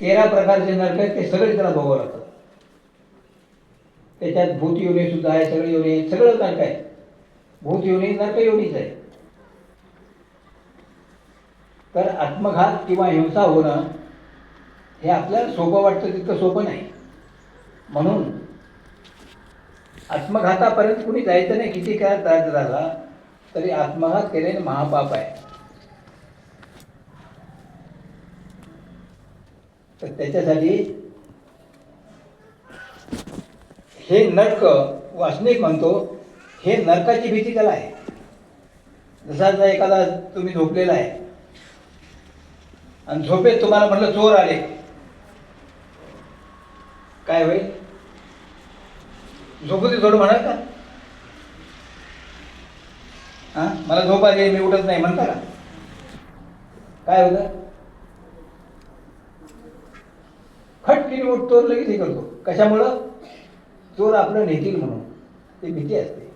तेरा प्रकारचे नरक आहेत ते सगळे त्याला भोगावं लागतात. त्याच्यात भूत योनी सुद्धा आहे सगळे योनी आहेत सगळं नरक आहे भूत योनी नरक योनीच आहे. तर आत्मघात किंवा हिंसा होणं हे आपल्याला सोपं वाटतं तितकं सोपं नाही. म्हणून आत्मघातापर्यंत कुणी जायचं नाही किती काय त्रास झाला तरी आत्मघात केल्याने महापाप आहे. तर त्याच्यासाठी हे नरक वासनिक म्हणतो हे नरकाची भीती त्याला आहे. जसा आता एखादा तुम्ही झोपलेला आहे आणि झोपेत तुम्हाला म्हटलं चोर आले. काय होईल? झोपू दे थोडं म्हणाल का? हा? मला झोप आली मी उठत नाही म्हणता का? काय होतं? खटकीने उठतो लगेच हे करतो. कशामुळं? चोर आपलं नेतील म्हणून. ती भीती असते.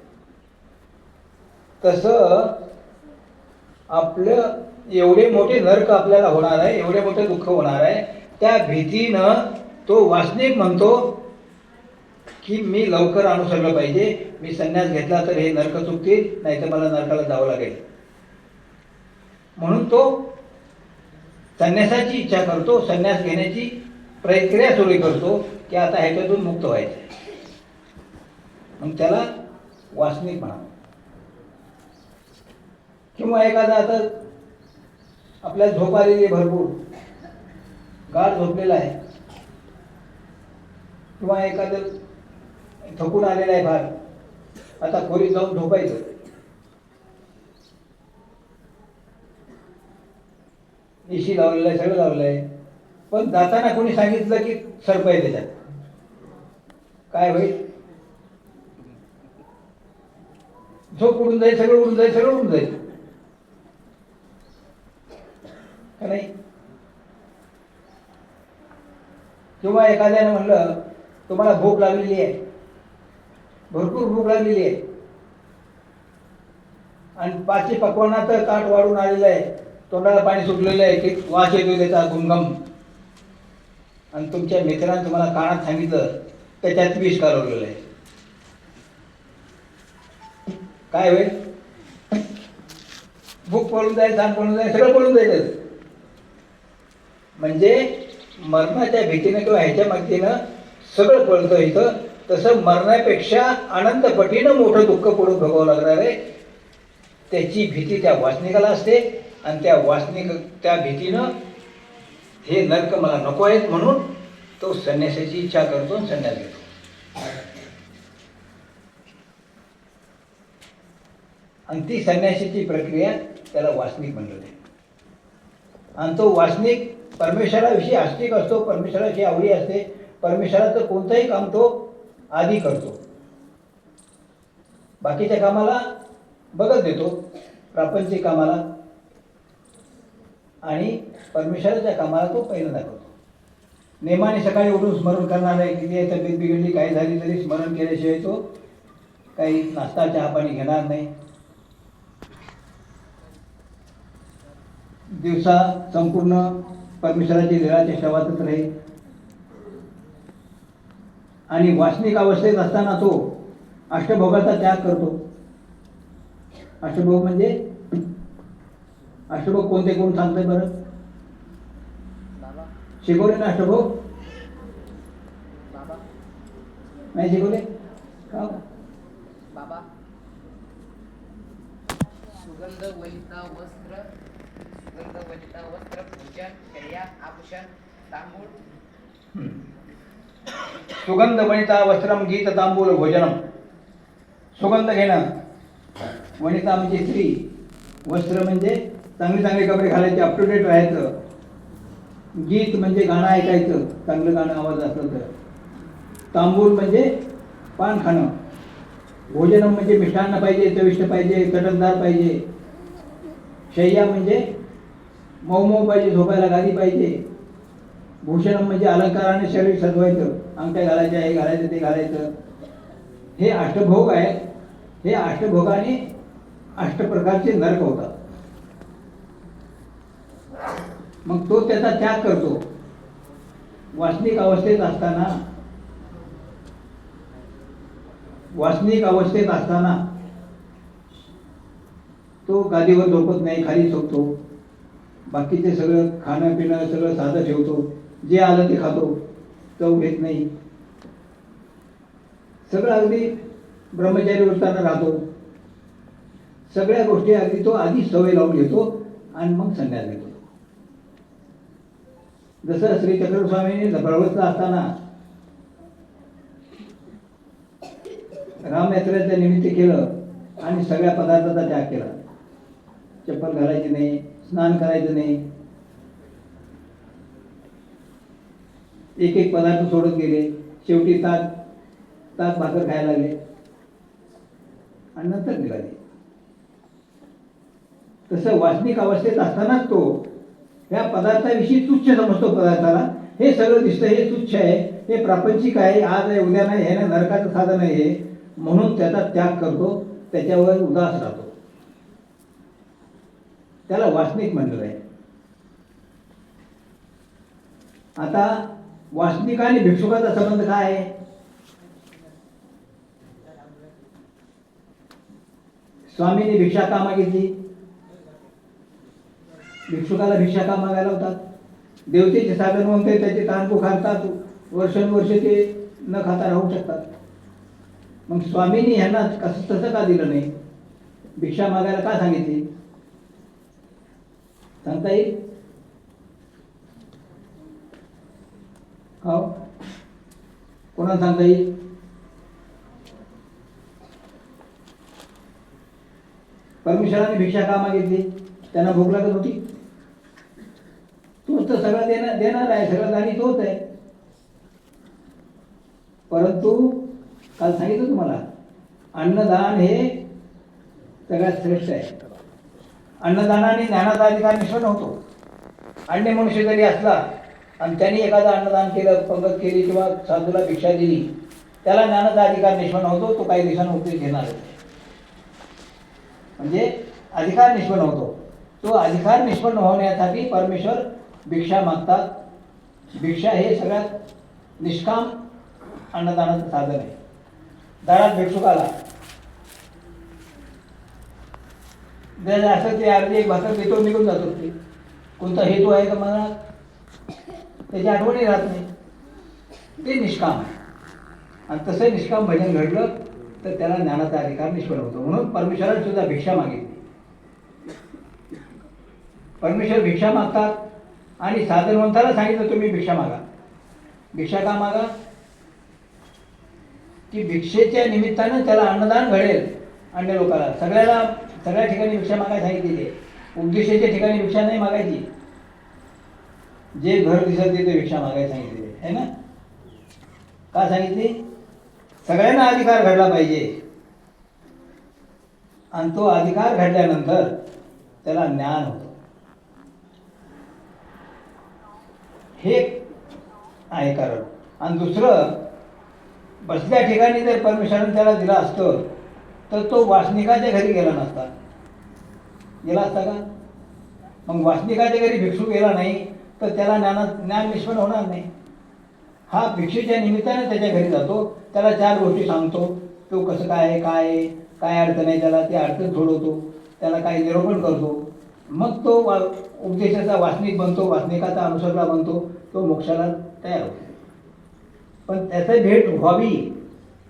तसं आपलं एवढे मोठे नर्क आपल्याला होणार आहे एवढे मोठे दुःख होणार आहे त्या भीतीनं तो वासनिक म्हणतो की मी लवकर अनुसरलं पाहिजे मी संन्यास घेतला तर हे नरक चुकतील नाही तर मला नरकाला जावं लागेल. म्हणून तो संन्यासाची इच्छा करतो संन्यास घेण्याची प्रक्रिया सुरू करतो की आता ह्याच्यातून मुक्त व्हायचं. मग त्याला वासनिक म्हणा. किंवा एखादा आता आपल्या झोप आलेली आहे भरपूर गाढ झोपलेला आहे. किंवा एखादं थकून आलेला आहे फार आता खोलीत जाऊन झोपायचं. एसी लावलेलं आहे सगळं लावलं आहे. पण जाताना कोणी सांगितलं की सर्प आहे त्याच्यात काय होईल झोप उडून जाईल सगळं उडून जाईल सगळं उडून जाईल. का नाही? किंवा एखाद्याने म्हणलं तुम्हाला भूक लागलेली आहे. भरपूर भूक लागलेली आहे. आणि पाचशे पकवानाचं ताट वाढून आलेलं आहे. तोंडाला पाणी सुटलेलं आहे की वास येतो त्याचा घुमघम. आणि तुमच्या मित्राने तुम्हाला कानात सांगितलं त्याच्यात विष कालवलेलं आहे. काय होईल? भूक पळून जाईल दान पळून जाईल सगळं पळून जाईल. म्हणजे मरणाच्या भीतीनं किंवा ह्याच्या मदतीनं सगळं पळतं इथं. तसं मरण्यापेक्षा अनंत पटीनं मोठं दुःख पडून भोगावं लागणार आहे. त्याची भीती त्या वासनिकाला असते आणि त्या वासनिक त्या भीतीनं हे नरक मला नको आहेत म्हणून तो संन्यासाची इच्छा करतो आणि संन्यास घेतो. आणि ती संन्यासाची प्रक्रिया त्याला वासनिक म्हणलं आणि तो वासनिक परमेश्वराविषयी आस्तिक असतो परमेश्वराची आवडी असते परमेश्वराचं कोणतंही काम तो आधी करतो. बाकीच्या कामाला बघत देतो प्रापंचिक कामाला. आणि परमेश्वराच्या कामाला तो पहिला दाखवतो. नेमाने सकाळी उठून स्मरण करणार आहे किती आहे तब्येत बिघडली काही झाली तरी स्मरण केल्याशिवाय तो काही नाश्ता चहा पाणी घेणार नाही. दिवसा संपूर्ण परमेश्वराची लिळाच्या शवातच राहील. आणि वासनिक अवस्थेत असताना तो अष्टभोगाचा त्याग करतो. अष्टभोग म्हणजे अष्टभोग कोणते कोण सांगतंय बरं? बाबा शिकवले ना अष्टभोग बाबा नाही शिकवले? का बाबा सुगंध वलिता वस्त्र. सुगंध वलिता वस्त्र पूजन शय्या आभूषण तांबूळ. सुगंध वनिता वस्त्रम गीत तांबूल भोजनम. सुगंध घेणं. वनिता म्हणजे स्त्री. वस्त्र म्हणजे चांगले चांगले कपडे घालायचे अप टू डेट राहायचं. गीत म्हणजे गाणं ऐकायचं चांगलं गाणं आवाज असलं तर. तांबूल म्हणजे पान खाणं. भोजनम म्हणजे मिष्टान्न पाहिजे चविष्ट पाहिजे चटकदार पाहिजे. शय्या म्हणजे मऊ मऊ पाहिजे झोपायला गादी पाहिजे. भूषणम म्हणजे अलंकाराने शरीर सजवायचं. अंगठ्या घालायच्या हे घालायचं ते घालायचं. हे अष्टभोग आहेत हे अष्टभोगाने अष्ट प्रकारचे नरक होतात. मग तो त्याचा त्याग करतो. वासनिक अवस्थेत असताना. वासनिक अवस्थेत असताना तो गादीवर झोपत नाही खाली झोपतो. बाकीचे सगळं खाणं पिणं सगळं साधं ठेवतो. जे आलं ते खातो. चव घेत नाही. सगळं अगदी ब्रह्मचारी वृत्ताना राहतो. सगळ्या गोष्टी अगदी तो आधी सवय लावून घेतो आणि मग संध्याकाळी घेतो जसं श्री चक्रस्वामींनी प्रवृत्त असताना रामयात्रेचं निमित्त केलं आणि सगळ्या पदार्थाचा त्याग केला. चप्पल घालायची नाही स्नान करायचं नाही. एक एक पदार्थ सोडत गेले. शेवटी ताक ताक भाकर खायला लागले. आणि नंतर निघाले. तसं वासनिक अवस्थेत असतानाच तो या पदार्थाविषयी तुच्छ समजतो पदार्थाला. हे सगळं दिसतं हे तुच्छ आहे. हे प्रापंचिक आहे आज आहे उद्या नाही हे ना नरकाचं साधन आहे हे. म्हणून त्याचा त्याग करतो त्याच्यावर उदास राहतो. त्याला वासनिक म्हणलं आहे आता वासनिक आणि भिक्षुकाचा संबंध काय आहे? स्वामीने भिक्षा का मागितली? भिक्षुकाला भिक्षा का मागायला होतात देवतेचे साधन म्हणते त्याचे ताणपू खातात. वर्षानुवर्ष ते न खाता राहू शकतात. मग स्वामींनी ह्यांना कसं तसं का दिलं नाही? भिक्षा मागायला का सांगितली? सांगता येईल? हो. कोणाला सांगता येईल? परमेश्वराने भिक्षा का मागितली? त्यांना भूक लागत होती? तूच तर सगळं देणार देणार आहे सगळं दानी तोच आहे. परंतु काल सांगितलं तुम्हाला अन्नदान हे सगळ्यात श्रेष्ठ आहे. अन्नदानाने ज्ञानाचा अधिकार निष्पन्न होतो. अन्य मनुष्य जरी असला आणि त्यांनी एखादं अन्नदान केलं पंगत केली किंवा साधूला भिक्षा दिली त्याला ज्ञानाचा अधिकार निष्पन्न होतो तो काही दिवसांना उपयोग घेणार म्हणजे अधिकार निष्पन्न होतो. तो अधिकार निष्पन्न होण्यासाठी परमेश्वर भिक्षा मागतात. भिक्षा हे सगळ्यात निष्काम अन्नदानाचं साधन आहे. दारात भिक्षुकाला जर असं ते अर्धी एक भाकर देतो निघून जातो ते. कोणता हेतू आहे का मला? त्याची आठवणी राहत नाही. ते निष्काम आहे. आणि तसं निष्काम भजन घडलं तर त्याला ज्ञानाचा अधिकार निष्फळ होतो. म्हणून परमेश्वराने सुद्धा भिक्षा मागितली. परमेश्वर भिक्षा मागतात आणि साधनवंताला सांगितलं तुम्ही भिक्षा मागा. भिक्षा का मागा? की भिक्षेच्या निमित्तानं त्याला अन्नदान घडेल अन्य लोकाला. सगळ्याला सगळ्या ठिकाणी भिक्षा मागायला सांगितलेली आहे ठिकाणी भिक्षा नाही मागायची. जे घर दिसत ते भिक्षा मागायला सांगितलेली आहे ना? का सांगितली? सगळ्यांना अधिकार घडला पाहिजे. आणि तो अधिकार घडल्यानंतर त्याला ज्ञान होतं. हे आहे कारण. आणि दुसरं बसल्या ठिकाणी जर परमेश्वराने त्याला दिला असतं तर तो वासनिकाच्या घरी गेला नसता. गेला असता का? मग वासनिकाच्या घरी भिक्षू गेला नाही तर त्याला ज्ञाना ज्ञान निष्पन्न होणार नाही. हा भिक्षूच्या निमित्ताने त्याच्या घरी जातो त्याला चार गोष्टी सांगतो. तो कसं काय आहे काय आहे काय अडचण आहे त्याला ती अडचण सोडवतो. त्याला काही निरोपण करतो. मग तो वा उपदेशाचा वासनिक बनतो वासनिकाचा अनुसरला बनतो. तो मोक्षाला तयार होतो. पण त्याचं भेट व्हावी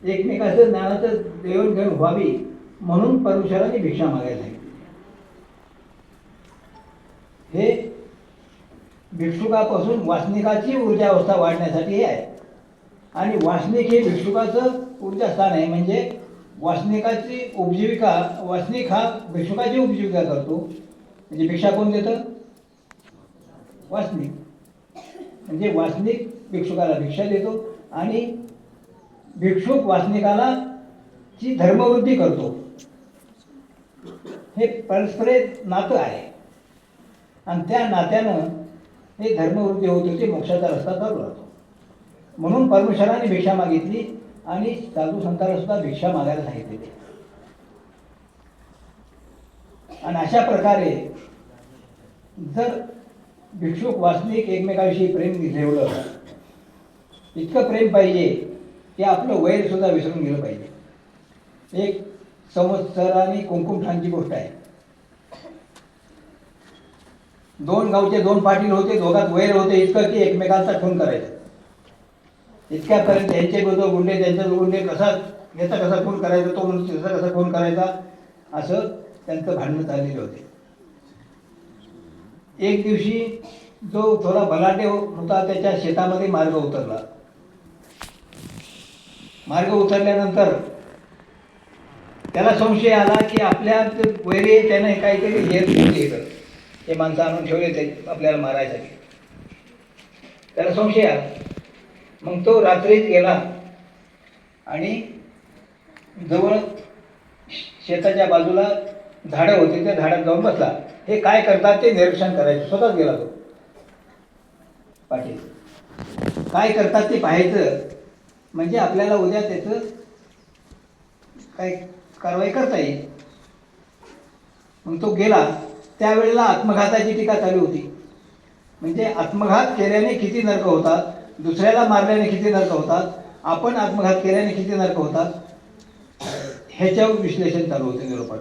एकमेकाचं ज्ञानाचं देवणघेवाण व्हावी म्हणून परमेश्वराने भिक्षा मागायला सांगितली. हे भिक्षुकापासून वासनिकाची ऊर्जा अवस्था वाढण्यासाठी हे आहे. आणि वासनिक हे भिक्षुकाचं ऊर्जास्थान आहे म्हणजे वासनिकाची उपजीविका वासनिक हा भिक्षुकाची उपजीविका करतो. म्हणजे भिक्षा कोण देतं? वासनिक. म्हणजे वासनिक भिक्षुकाला भिक्षा देतो आणि भिक्षुक वासनिकाला ची धर्मवृद्धी करतो. हे परस्परे नातं आहे. आणि त्या नात्यानं हे धर्मवृद्धी होत होती मोक्षाचा रस्ता चालू राहतो. म्हणून परमेश्वराने भिक्षा मागितली आणि साधू संतांना सुद्धा भिक्षा मागायला सांगितलेली आणि अशा प्रकारे जर भिक्षुक वासनिक एकमेकांविषयी प्रेम ठेवलं इतकं प्रेम पाहिजे की आपलं वैरसुद्धा विसरून गेलं पाहिजे. एक संवत्सराने कुंकुमठांची गोष्ट आहे. दोन गावचे दोन पाटील होते दोघात वैर होते इतकं की एकमेकांचा खून करायचं. इतक्यापर्यंत त्यांचे बरोबर गुंडे त्यांच्या गुंडे कसा याचा कसा खून करायचा तो म्हणून त्याचा कसा खून करायचा असं त्यांचं भांडणं चाललेले होते. एक दिवशी जो थोडा बलाटे हो- होता त्याच्या शेतामध्ये मार्ग उतरला. मार्ग उतरल्यानंतर त्याला संशय आला की आपल्या ते वैरी त्याने काहीतरी हे हे माणसं आणून ठेवले ते आपल्याला मारायसाठी. त्याला संशय आला. मग तो रात्रीत गेला आणि जवळ शेताच्या बाजूला झाडं होती त्या झाडात जाऊन बसला. हे काय करतात ते निरीक्षण करायचं. स्वतःच गेला तो. पाटील. काय करतात ते पाहायचं. म्हणजे आपल्याला उद्या त्याचं काय कारवाई करता येईल. मग तो गेला. त्यावेळेला आत्मघाताची टीका चालू होती. म्हणजे आत्मघात केल्याने किती नरक होतात? दुसऱ्याला मारल्याने किती नरक होतात? आपण आत्मघात केल्याने किती नरक होतात? ह्याच्यावर विश्लेषण चालू होते निरोपात.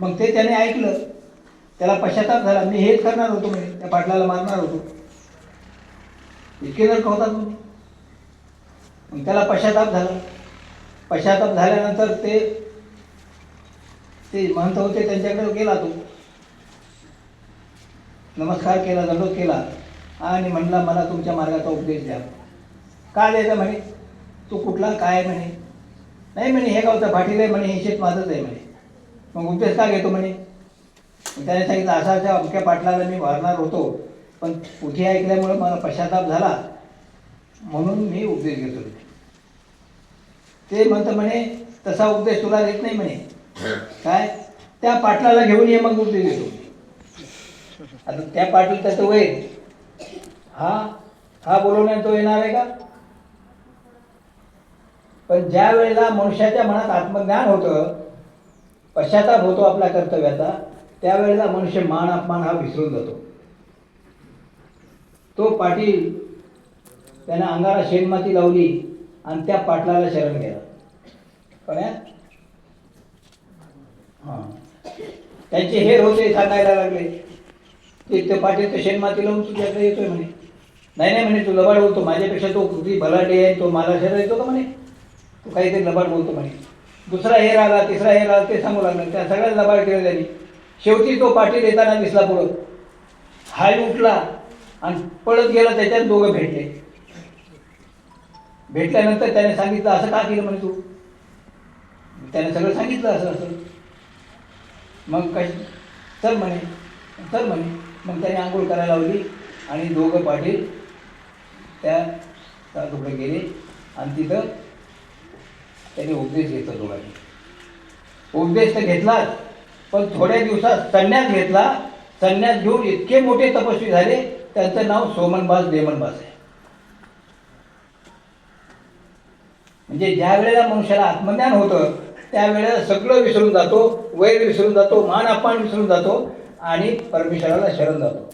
मग ते त्याने ऐकलं. त्याला पश्चाताप झाला. मी हेच करणार होतो म्हणे. त्या पाटलाला मारणार होतो. इतके नरक होतात मग. त्याला पश्चाताप झाला. पश्चाताप झाल्यानंतर ते ते महंत होते त्यांच्याकडे गेला तो. नमस्कार केला दंडोत केला. आणि म्हणला मला तुमच्या मार्गाचा उपदेश द्या. का द्यायचा म्हणे? तू कुठला? काय आहे म्हणे? नाही म्हणे हे गावचा पाटील आहे म्हणे. हे शेत माझंच आहे म्हणे. मग उपदेश का घेतो म्हणे. त्याने सांगितलं असा अशा अमक्या पाटलाला मी मारणार होतो. पण पुढे ऐकल्यामुळे मला पश्चाताप झाला. म्हणून मी उपदेश घेतो ते म्हणतं म्हणे तसा उपदेश तुला देत नाही म्हणे. काय? त्या पाटलाला घेऊन ये मग उपदेश देतो. आता त्या पाटील त्याचं वय हा? हा बोलवण्यात तो येणार आहे का? पण ज्या वेळेला मनुष्याच्या मनात आत्मज्ञान होतं पश्चाताप होतो आपल्या कर्तव्याचा त्यावेळेला मनुष्य मान अपमान हा विसरून जातो. तो पाटील त्यानं अंगाला शेणमाती लावली आणि त्या पाटलाला शरण गेला. कळ्या? हां. त्यांचे हेर होते सांगायला लागले. ते ते पाटील ते शेणमाती लावून तुझ्याकडे येतोय म्हणे. नाही नाही म्हणे तू लबाड बोलतो. माझ्यापेक्षा तो किती भलाटे आहे तो मला शरण येतो का म्हणे? तू काहीतरी लबाड बोलतो म्हणे. दुसरा हेर आला तिसरा हेर आला ते सांगू लागलं. त्या सगळ्या लबाड केलं त्यांनी शेवटी तो पाटील येताना दिसला पुढं. हाय उठला आणि पळत गेला त्याच्यात दोघं भेटले. भेटल्यानंतर त्याने सांगितलं असं का केलं म्हणे तू? त्याने सगळं सांगितलं असं असं. मग काही चल म्हणे चल म्हणे. मग त्याने आंघोळ करायला लावली आणि दोघं पाटील त्या तुकडे गेले आणि तिथं त्यांनी उपदेश घेतला तुम्हाला. उपदेश तर घेतलाच पण थोड्या दिवसात संन्यास घेतला. संन्यास घेऊन इतके मोठे तपस्वी झाले त्यांचं नाव सोमनबास देमनबास आहे. म्हणजे ज्या वेळेला मनुष्याला आत्मज्ञान होतं त्यावेळेला सगळं विसरून जातो वैर विसरून जातो मान अपमान विसरून जातो आणि परमेश्वराला शरण जातो.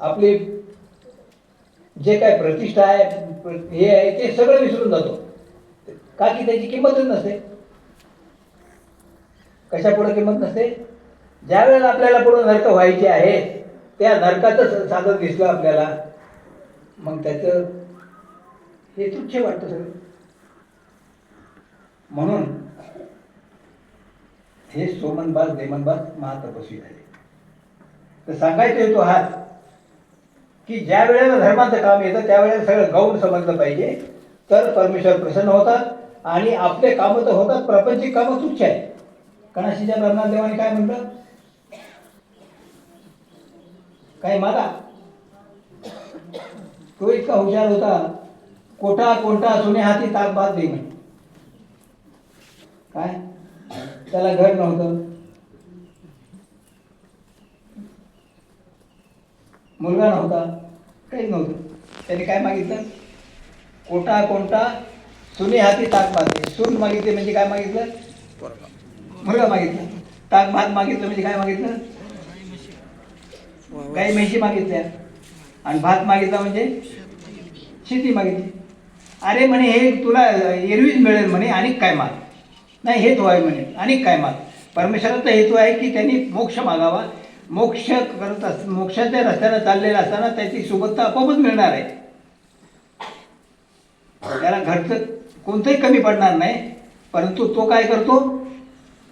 आपली जे काय प्रतिष्ठा आहे हे आहे ते सगळं विसरून जातो. का की त्याची किंमतच नसते. कशा पुढे किंमत नसते? ज्या वेळेला आपल्याला पुढे नरक व्हायचे आहे त्या नरकाचं साधन दिसलं आपल्याला. मग त्याचं हे तुच्छ वाटतं सगळं. म्हणून हे सोमनबाज देमनबाज महातपस्वी झाले तर सांगायचं येतो हाच की ज्या वेळेला धर्माचं काम येतं त्यावेळेला सगळं गौण समजलं पाहिजे. तर परमेश्वर प्रसन्न होतात आणि आपले कामं तर होतात प्रपंचिक कामं तुच्छ आहे कणाशीच्या ब्रह्मनाथ देवाने काय म्हटलं? काय मागा तो इतका हुशार होता कोटा कोणता सोने हाती ताक बात दे काय? त्याला घर नव्हतं. मुलगा नव्हता काहीच नव्हतं. त्याने काय मागितलं? कोटा कोणता? सुने हाती ताक मागते सून मागितले म्हणजे काय मागितलं? मुलगा मागितला. ताक भात मागितलं म्हणजे काय मागितलं? काही म्हशी मागितल्या. आणि भात मागितला म्हणजे? शेती मागितली. अरे म्हणे हे तुला एरवीच मिळेल म्हणे आणि काय माग नाही हेतू आहे म्हणे आणि काय माग परमेश्वराचा हेतू आहे की त्यांनी मोक्ष मागावा. मोक्ष करत अस मोक्षाच्या रस्त्यानं चाललेला असताना त्याची सुबत्ता आपोआपच मिळणार आहे. घरचं कोणतंही कमी पडणार नाही परंतु तो काय करतो?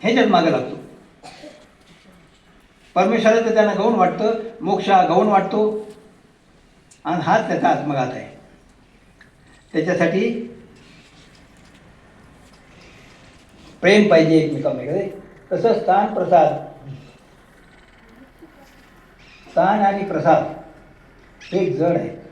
ह्याच्यात मागे लागतो. परमेश्वराचं त्यांना गौण वाटतं मोक्ष हा गौण वाटतो आणि हाच त्याचा आत्मघात आहे. त्याच्यासाठी प्रेम पाहिजे एकमेकांमध्ये. तसं स्थान प्रसाद. स्थान आणि प्रसाद हे जड आहे